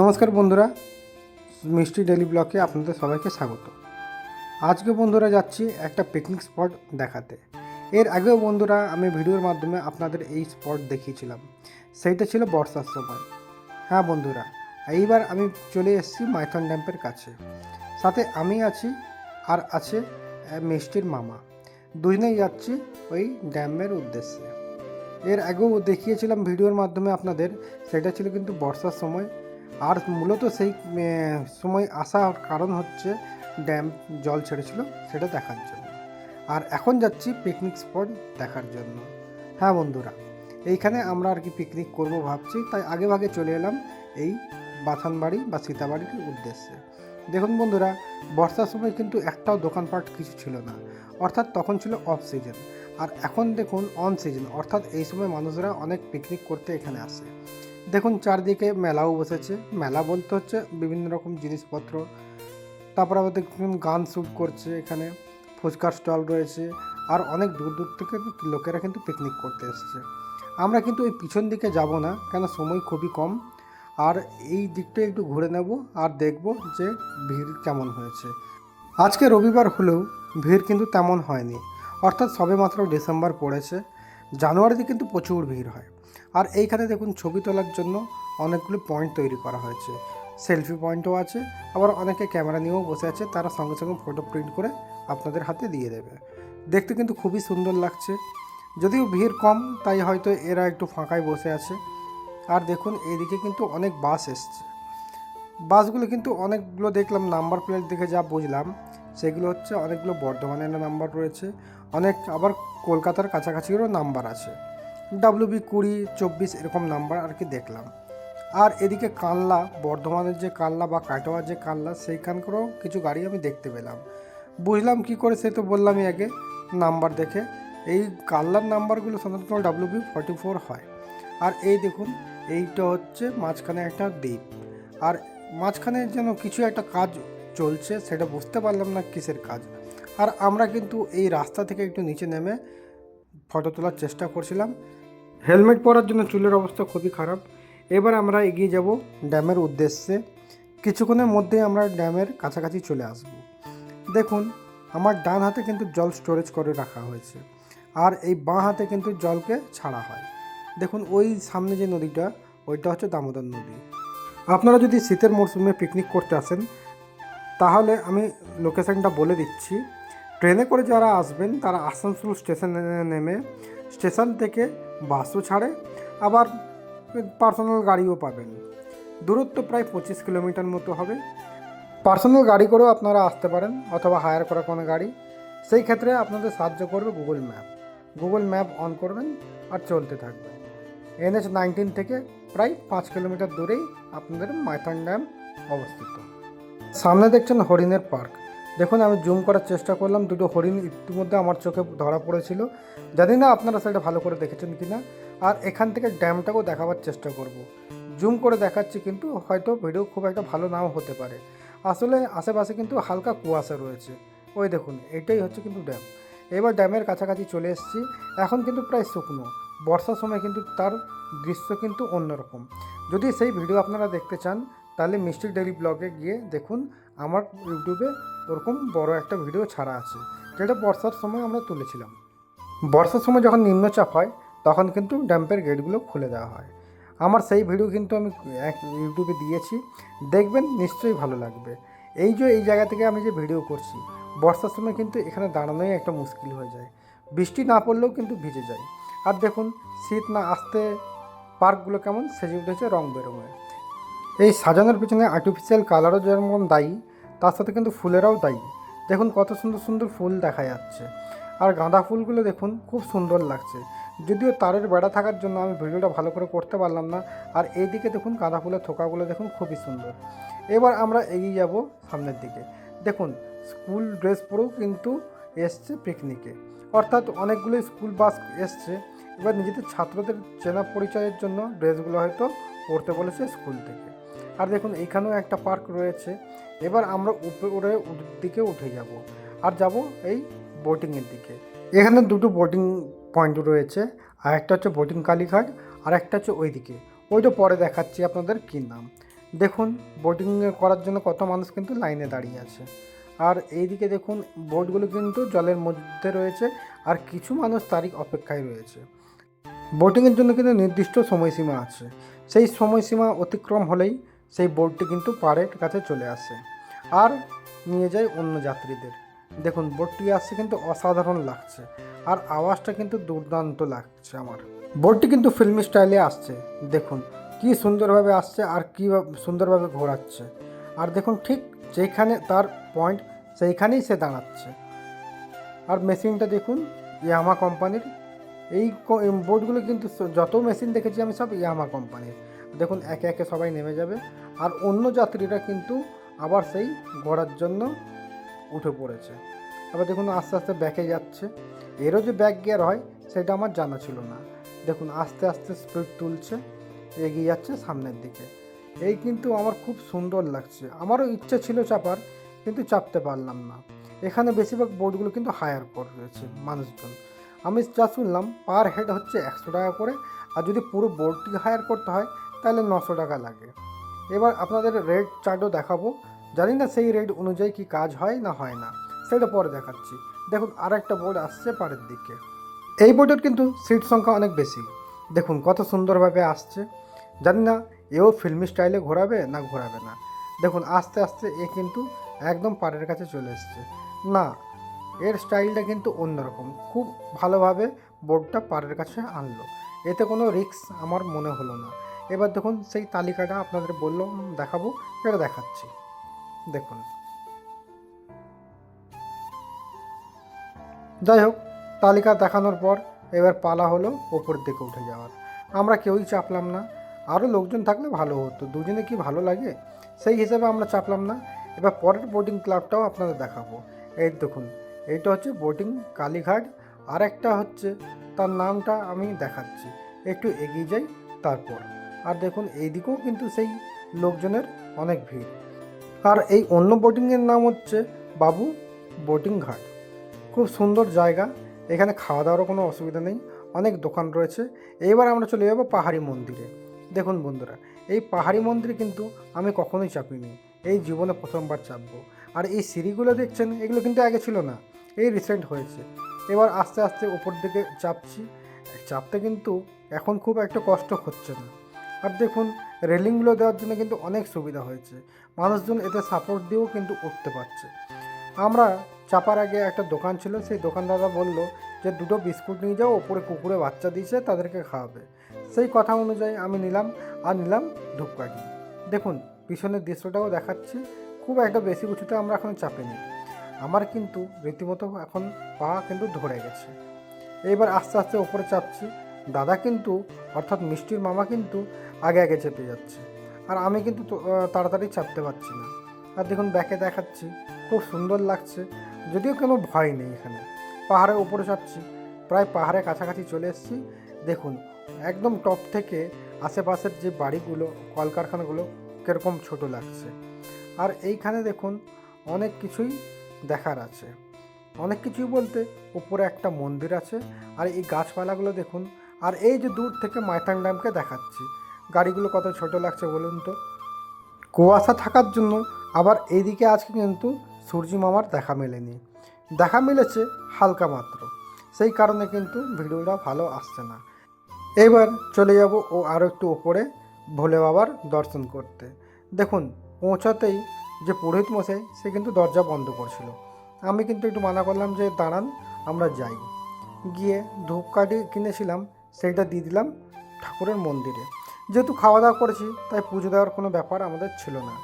নমস্কার বন্ধুরা, মিষ্টি ডেলি ব্লকে আপনাদের সবাইকে স্বাগত। আজকে বন্ধুরা যাচ্ছি একটা পিকনিক স্পট দেখাতে। এর আগেও বন্ধুরা আমি ভিডিওর মাধ্যমে আপনাদের এই স্পট দেখিয়েছিলাম। সেইটা ছিল বর্ষার সময়। হ্যাঁ বন্ধুরা, এইবার আমি চলে এসেছি মাইথন ড্যাম্পের কাছে। সাথে আমি আছি আর আছে মিষ্টির মামা। দুজনেই যাচ্ছি ওই ড্যামের উদ্দেশ্যে। এর আগেও দেখিয়েছিলাম ভিডিওর মাধ্যমে আপনাদের, সেটা ছিল কিন্তু বর্ষার সময়। আর মূলত সেই সময় আসার কারণ হচ্ছে ড্যাম জল ছেড়েছিল, সেটা দেখার জন্য। আর এখন যাচ্ছি পিকনিক স্পট দেখার জন্য। হ্যাঁ বন্ধুরা, এইখানে আমরা আর কি পিকনিক করব ভাবছি, তাই আগে ভাগে চলে এলাম এই বাথানবাড়ি বা সীতাবাড়ির উদ্দেশ্যে। দেখুন বন্ধুরা, বর্ষার সময় কিন্তু একটাও দোকানপাট কিছু ছিল না, অর্থাৎ তখন ছিল অফ সিজন আর এখন দেখুন অন সিজন অর্থাৎ এই সময় মানুষরা অনেক পিকনিক করতে এখানে আসে। দেখুন, চারদিকে মেলাও বসেছে। মেলা বলতে হচ্ছে বিভিন্ন রকম জিনিসপত্র। তারপর আবার দেখুন, গান শ্যুট করছে এখানে। ফুচকার স্টল রয়েছে। আর অনেক দূর দূর থেকে লোকেরা কিন্তু পিকনিক করতে এসছে। আমরা কিন্তু ওই পিছন দিকে যাব না, কেন সময় খুবই কম। আর এই দিকটা একটু ঘুরে নেব আর দেখব যে ভিড় কেমন হয়েছে। আজকে রবিবার হলেও ভিড় কিন্তু তেমন হয়নি। অর্থাৎ সবেমাত্র ডিসেম্বর পড়েছে। জানুয়ারিতে কিন্তু প্রচুর ভিড় হয়। আর এইখানে দেখুন ছবি তোলার জন্য অনেকগুলো পয়েন্ট তৈরি করা হয়েছে। সেলফি পয়েন্টও আছে, আবার অনেকে ক্যামেরা নিয়েও বসে আছে, তারা সঙ্গে সঙ্গে ফটো প্রিন্ট করে আপনাদের হাতে দিয়ে দেবে। দেখতে কিন্তু খুবই সুন্দর লাগছে। যদিও ভিড় কম, তাই হয়তো এরা একটু ফাঁকায় বসে আছে। আর দেখুন, এদিকে কিন্তু অনেক বাস এসছে। বাসগুলো কিন্তু অনেকগুলো দেখলাম নাম্বার প্লেট দেখে যা বুঝলাম, সেগুলো হচ্ছে অনেকগুলো বর্ধমানের নাম্বার রয়েছে। অনেক আবার কলকাতার কাছাকাছিরও নাম্বার আছে। ডাব্লিউ বি কুড়ি, চব্বিশ এরকম নাম্বার আর কি দেখলাম। আর এদিকে কানলা বর্ধমানের যে কানলা বা কাটোয়ার যে কানলা সেইখানকারও কিছু গাড়ি আমি দেখতে পেলাম। বুঝলাম কি করে সে তো বললামই আগে নাম্বার দেখে। এই কানলার নাম্বারগুলো সাধারণত ডাব্লিউ বি ফর্টি ফোর হয়। আর এই দেখুন, এইটা হচ্ছে মাঝখানে একটা দ্বীপ। আর মাঝখানে যেন কিছু একটা কাজ চলছে, সেটা বুঝতে পারলাম না কিসের কাজ। আর আমরা কিন্তু এই রাস্তা থেকে একটু নিচে নেমে ফটো তোলার চেষ্টা করছিলাম। হেলমেট পরার জন্য চুলের অবস্থা খুবই খারাপ। এবার আমরা এগিয়ে যাব ড্যামের উদ্দেশ্যে। কিছুক্ষণের মধ্যেই আমরা ড্যামের কাছাকাছি চলে আসব। দেখুন, আমার ডান হাতে কিন্তু জল স্টোরেজ করে রাখা হয়েছে। আর এই বাঁ হাতে কিন্তু জলকে ছাড়া হয়। দেখুন, ওই সামনে যে নদীটা, ওইটা হচ্ছে দামোদর নদী। আপনারা যদি শীতের মরশুমে পিকনিক করতে আসেন, তাহলে আমি লোকেশানটা বলে দিচ্ছি। ট্রেনে করে যারা আসবেন, তারা আসানসোল স্টেশনে নেমে, স্টেশন থেকে বাসও ছাড়ে, আবার পার্সোনাল গাড়িও পাবেন। দূরত্ব প্রায় পঁচিশ কিলোমিটার মতো হবে। পার্সোনাল গাড়ি করেও আপনারা আসতে পারেন অথবা হায়ার করা কোনো গাড়ি। সেই ক্ষেত্রে আপনাদের সাহায্য করবে Google map Google map on করবেন আর চলতে থাকবেন এনএচ নাইনটিন থেকে প্রায় পাঁচ কিলোমিটার দূরেই আপনাদের মাইথান ড্যাম অবস্থিত। সামনে দেখছেন হরিণের পার্ক। দেখুন, আমি জুম করার চেষ্টা করলাম, দুটো হরিণ ইতিমধ্যে আমার চোখে ধরা পড়েছিল। জানি না আপনারা সেটা ভালো করে দেখেছেন কি না আর এখান থেকে ড্যামটাকেও দেখাবার চেষ্টা করব। জুম করে দেখাচ্ছি, কিন্তু হয়তো ভিডিও খুব একটা ভালো নাও হতে পারে। আসলে আশেপাশে কিন্তু হালকা কুয়াশা রয়েছে। ওই দেখুন, এটাই হচ্ছে কিন্তু ড্যাম। এবার ড্যামের কাছাকাছি চলে এসেছি। এখন কিন্তু প্রায় শুকনো। বর্ষার সময় কিন্তু তার দৃশ্য কিন্তু অন্যরকম। যদি সেই ভিডিও আপনারা দেখতে চান, তাহলে মিষ্টি ডেলি ব্লগে গিয়ে দেখুন আমার ইউটিউবে ওরকম বড় একটা ভিডিও ছাড়া আছে, যেটা বর্ষার সময় আমরা তুলেছিলাম। বর্ষার সময় যখন নিম্নচাপ হয়, তখন কিন্তু ড্যাম্পের গেটগুলো খুলে দেওয়া হয়। আমার সেই ভিডিও কিন্তু আমি এক ইউটিউবে দিয়েছি, দেখবেন নিশ্চয়ই ভালো লাগবে। এই যে এই জায়গা থেকে আমি যে ভিডিও করছি, বর্ষার সময় কিন্তু এখানে দাঁড়ানোই একটা মুশকিল হয়ে যায়। বৃষ্টি না পড়লেও কিন্তু ভিজে যায়। আর দেখুন, শীত না আসতে পার্কগুলো কেমন, সেজে উঠেছে রং বেরঙে। এই সাজানোর পিছনে আর্টিফিশিয়াল কালারও যেমন দায়ী তার সাথে কিন্তু ফুলেরাও দায়ী দেখুন কত সুন্দর সুন্দর ফুল দেখা যাচ্ছে। আর গাঁদা ফুলগুলো দেখুন, খুব সুন্দর লাগছে। যদিও তারের বেড়া থাকার জন্য আমি ভিডিওটা ভালো করে করতে পারলাম না, আর এইদিকে দেখুন গাঁদা ফুলের থোকাগুলো দেখুন খুবই সুন্দর। এবার আমরা এগিয়ে যাব সামনের দিকে। দেখুন, স্কুল ড্রেস পরেও কিন্তু এসছে পিকনিকে অর্থাৎ অনেকগুলো স্কুল বাস এসছে। এবার নিজেদের ছাত্রদের চেনা পরিচয়ের জন্য ড্রেসগুলো হয়তো পড়তে বলেছে স্কুল থেকে। আর দেখুন, এখানেও একটা পার্ক রয়েছে। এবার আমরা উপরে দিকে উঠে যাব আর যাব এই বোটিংয়ের দিকে। এখানে দুটো বোটিং পয়েন্ট রয়েছে। আর একটা হচ্ছে বোটিং কালীঘাট আর একটা হচ্ছে ওই ওইদিকে ওইটা পরে দেখাচ্ছি আপনাদের কী নাম। দেখুন, বোটিং করার জন্য কত মানুষ কিন্তু লাইনে দাঁড়িয়ে আছে। আর এইদিকে দেখুন, বোটগুলো কিন্তু জলের মধ্যে রয়েছে আর কিছু মানুষ তারই অপেক্ষায় রয়েছে। বোটিংয়ের জন্য কিন্তু নির্দিষ্ট সময়সীমা আছে। সেই সময়সীমা অতিক্রম হলেই সেই বোটটি কিন্তু পাড়ের কাছে চলে আসে। আর নিয়ে যায় অন্য যাত্রীদের। দেখুন, বোটটি আসছে কিন্তু অসাধারণ লাগছে। আর আওয়াজটা কিন্তু দুর্দান্ত লাগছে আমার। বোটটি কিন্তু ফিল্ম স্টাইলে আসছে। দেখুন, কি সুন্দরভাবে আসছে আর কী সুন্দরভাবে ঘোরাচ্ছে। আর দেখুন, ঠিক যেখানে তার পয়েন্ট সেইখানেই সে দাঁড়াচ্ছে। আর মেশিনটা দেখুন, ইয়ামা কোম্পানির। এই বোর্ডগুলো কিন্তু যত মেশিন দেখেছি আমি সব ইয়ামা কোম্পানির। দেখুন, একে একে সবাই নেমে যাবে। আর অন্য যাত্রীরা কিন্তু আবার সেই ঘোরার জন্য উঠে পড়েছে। আবার দেখুন, আস্তে আস্তে ব্যাকে যাচ্ছে। এরও যে ব্যাক গিয়ার হয়, সেটা আমার জানা ছিল না। দেখুন, আস্তে আস্তে স্পিড তুলছে, এগিয়ে যাচ্ছে সামনের দিকে। এই কিন্তু আমার খুব সুন্দর লাগছে। আমারও ইচ্ছে ছিল চাপার, কিন্তু চাপতে পারলাম না। এখানে বেশিরভাগ বোটগুলো কিন্তু হায়ার করেছে মানুষজন। আমি যা শুনলাম পার হেড হচ্ছে একশো টাকা করে, আর যদি পুরো বোটটি হায়ার করতে হয়, তাহলে নশো টাকা লাগে। এবার আপনাদের রেড চার্টও দেখাবো। জানি না সেই রেড অনুযায়ী কি কাজ হয় না হয় না। সেটা পরে দেখাচ্ছি। দেখুন আর একটা বোর্ড আসছে পাড়ের দিকে। এই বোর্ডের কিন্তু সিট সংখ্যা অনেক বেশি। দেখুন, কত সুন্দরভাবে আসছে। জানি না, এও ফিল্মি স্টাইলে ঘোরাবে না ঘোরাবে না। দেখুন, আস্তে আস্তে এ কিন্তু একদম পাড়ের কাছে চলে এসছে। না, এর স্টাইলটা কিন্তু অন্যরকম। খুব ভালোভাবে বোর্ডটা পাড়ের কাছে আনলো। এতে কোনো রিস্ক আমার মনে হলো না। এবার দেখুন সেই তালিকাটা আপনাদের বললাম দেখাবো এটা দেখাচ্ছি। দেখুন। যাই হোক, তালিকা দেখানোর পর এবার পালা হলো ওপর দিকে উঠে যাওয়ার। আমরা কেউই চাপলাম না, আরও লোকজন থাকলে ভালো হতো, দুজনে কি ভালো লাগে? সেই হিসাবে আমরা চাপলাম না। এবার পরের বোটিং ক্লাবটাও আপনাদের দেখাবো। এই দেখুন, এইটা হচ্ছে বোটিং কালীঘাট আর একটা হচ্ছে, তার নামটা আমি দেখাচ্ছি। একটু এগিয়ে যাই, তারপর। আর দেখুন, এইদিকেও কিন্তু সেই লোকজনের অনেক ভিড়। আর এই অন্য বোটিংয়ের নাম হচ্ছে বাবু বোটিং ঘাট। খুব সুন্দর জায়গা, এখানে খাওয়া দাওয়ারও কোনো অসুবিধা নেই, অনেক দোকান রয়েছে। এইবার আমরা চলে যাব পাহাড়ি মন্দিরে। দেখুন বন্ধুরা, এই পাহাড়ি মন্দিরে কিন্তু আমি কখনোই চাপিনি, এই জীবনে প্রথমবার চাপবো। আর এই সিঁড়িগুলো দেখছেন, এগুলো কিন্তু আগে ছিল না, এই রিসেন্ট হয়েছে। এবার আস্তে আস্তে উপর দিকে চাপছি, চাপতে কিন্তু এখন খুব একটা কষ্ট হচ্ছে না। আর দেখুন, রেলিংগুলো দেওয়ার জন্য কিন্তু অনেক সুবিধা হয়েছে। মানুষজন এতে সাপোর্ট দিয়েও কিন্তু উঠতে পারছে। আমরা চাপার আগে একটা দোকান ছিল, সেই দোকানদাররা বলল যে, দুটো বিস্কুট নিয়ে যাও, ওপরে কুকুরে বাচ্চা দিয়েছে, তাদেরকে খাওয়াবে। সেই কথা অনুযায়ী আমি নিলাম, আর নিলাম ধূপকাঠি। দেখুন, পিছনের দৃশ্যটাও দেখাচ্ছি, খুব একটা বেশি উঁচুতে আমরা এখন চাপিনি। আমার কিন্তু রীতিমতো এখন পা কিন্তু ধরে গেছে। এইবার আস্তে আস্তে ওপরে চাপছি। দাদা কিন্তু, অর্থাৎ মিষ্টির মামা কিন্তু আগে আগে চেপে যাচ্ছে। আর আমি কিন্তু তাড়াতাড়ি চাপতে পারছি না। আর দেখুন, ব্যাকে দেখাচ্ছি, খুব সুন্দর লাগছে। যদিও কোনো ভয় নেই এখানে। পাহাড়ের উপরে চাপছি, প্রায় পাহাড়ের কাছাকাছি চলে এসেছি। দেখুন, একদম টপ থেকে আশেপাশের যে বাড়িগুলো, কলকারখানাগুলো, কীরকম ছোট লাগছে। আর এইখানে দেখুন, অনেক কিছুই দেখার আছে। অনেক কিছুই বলতে উপরে একটা মন্দির আছে। আর এই গাছপালাগুলো দেখুন, আর এই যে দূর থেকে মাইথাং ড্যামকে দেখাচ্ছি। গাড়িগুলো কত ছোট লাগছে বলুন তো? কুয়াশা থাকার জন্য আবার এইদিকে আজকে কিন্তু সূর্যি মামার দেখা মেলেনি। দেখা মিলেছে হালকা মাত্র। সেই কারণে কিন্তু ভিডিওটা ভালো আসছে না। এবার চলে যাব ও আরও একটু ওপরে ভোলে বাবার দর্শন করতে। দেখুন, পৌঁছাতেই যে পুরোহিত মশাই, সে কিন্তু দরজা বন্ধ করছিল। আমি কিন্তু একটু মানা করলাম যে, দাঁড়ান, আমরা যাই। গিয়ে ধূপকাঠি কিনেছিলাম, সেইটা দিয়ে দিলাম ঠাকুরের মন্দিরে। যেহেতু খাওয়া দাওয়া করেছি, তাই পুজো দেওয়ার কোনো ব্যাপার আমাদের ছিল না।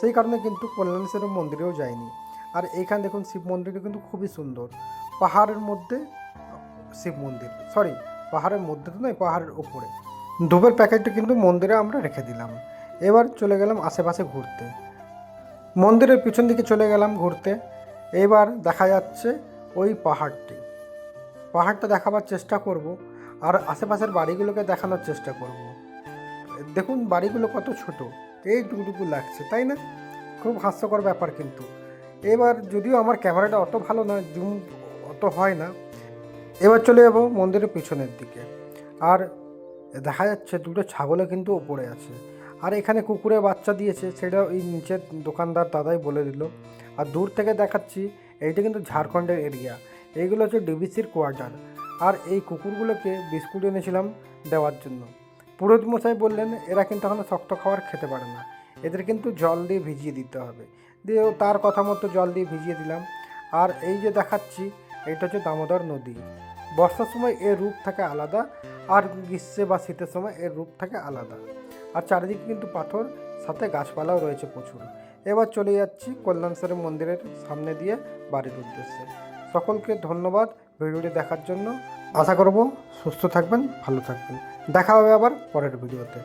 সেই কারণে কিন্তু কল্যাণেশ্বরের মন্দিরেও যাইনি আর এইখানে দেখুন শিব মন্দিরটা কিন্তু খুবই সুন্দর। পাহাড়ের মধ্যে, শিব মন্দির সরি পাহাড়ের মধ্যে তো নয়, পাহাড়ের উপরে। ধূপের প্যাকেটটা কিন্তু মন্দিরে আমরা রেখে দিলাম। এবার চলে গেলাম আশেপাশে ঘুরতে। মন্দিরের পিছন দিকে চলে গেলাম ঘুরতে। এবার দেখা যাচ্ছে ওই পাহাড়টি। পাহাড়টা দেখাবার চেষ্টা করব, আর আশেপাশের বাড়িগুলোকে দেখানোর চেষ্টা করব। দেখুন বাড়িগুলো কত ছোট। এই টুকুটুকু লাগছে, তাই না? খুব হাস্যকর ব্যাপার কিন্তু। এবার যদিও আমার ক্যামেরাটা অত ভালো না জুম অত হয় না। এবার চলে যাব মন্দিরের পিছনের দিকে। আর দেখা যাচ্ছে দুটো ছাগলও কিন্তু ওপরে আছে। আর এখানে কুকুরে বাচ্চা দিয়েছে সেটা ওই নিচের দোকানদার দাদাই বলে দিল। আর দূর থেকে দেখাচ্ছি, এইটা কিন্তু ঝাড়খণ্ডের এরিয়া। এইগুলো হচ্ছে ডিবিসির কোয়ার্টার। আর এই কুকুরগুলোকে বিস্কুট এনেছিলাম দেওয়ার জন্য। পুরোহিত মশাই বললেন, এরা কিন্তু এখনও শক্ত খাবার খেতে পারে না। এদের কিন্তু জল দিয়ে ভিজিয়ে দিতে হবে। দিয়ে তার কথা মতো জল দিয়ে ভিজিয়ে দিলাম। আর এই যে দেখাচ্ছি, এটা হচ্ছে দামোদর নদী। বর্ষার সময় এর রূপ থাকে আলাদা, আর গ্রীষ্মে বা শীতের সময় এর রূপ থাকে আলাদা। আর চারিদিকে কিন্তু পাথর, সাথে গাছপালাও রয়েছে প্রচুর। এবার চলে যাচ্ছি কল্যাণেশ্বরের মন্দিরের সামনে দিয়ে বাড়ির উদ্দেশ্যে। সকলকে ধন্যবাদ। ভিডিওটি দেখার জন্য আশা করব সুস্থ থাকবেন ভালো থাকবেন। দেখা হবে আবার পরের ভিডিওতে।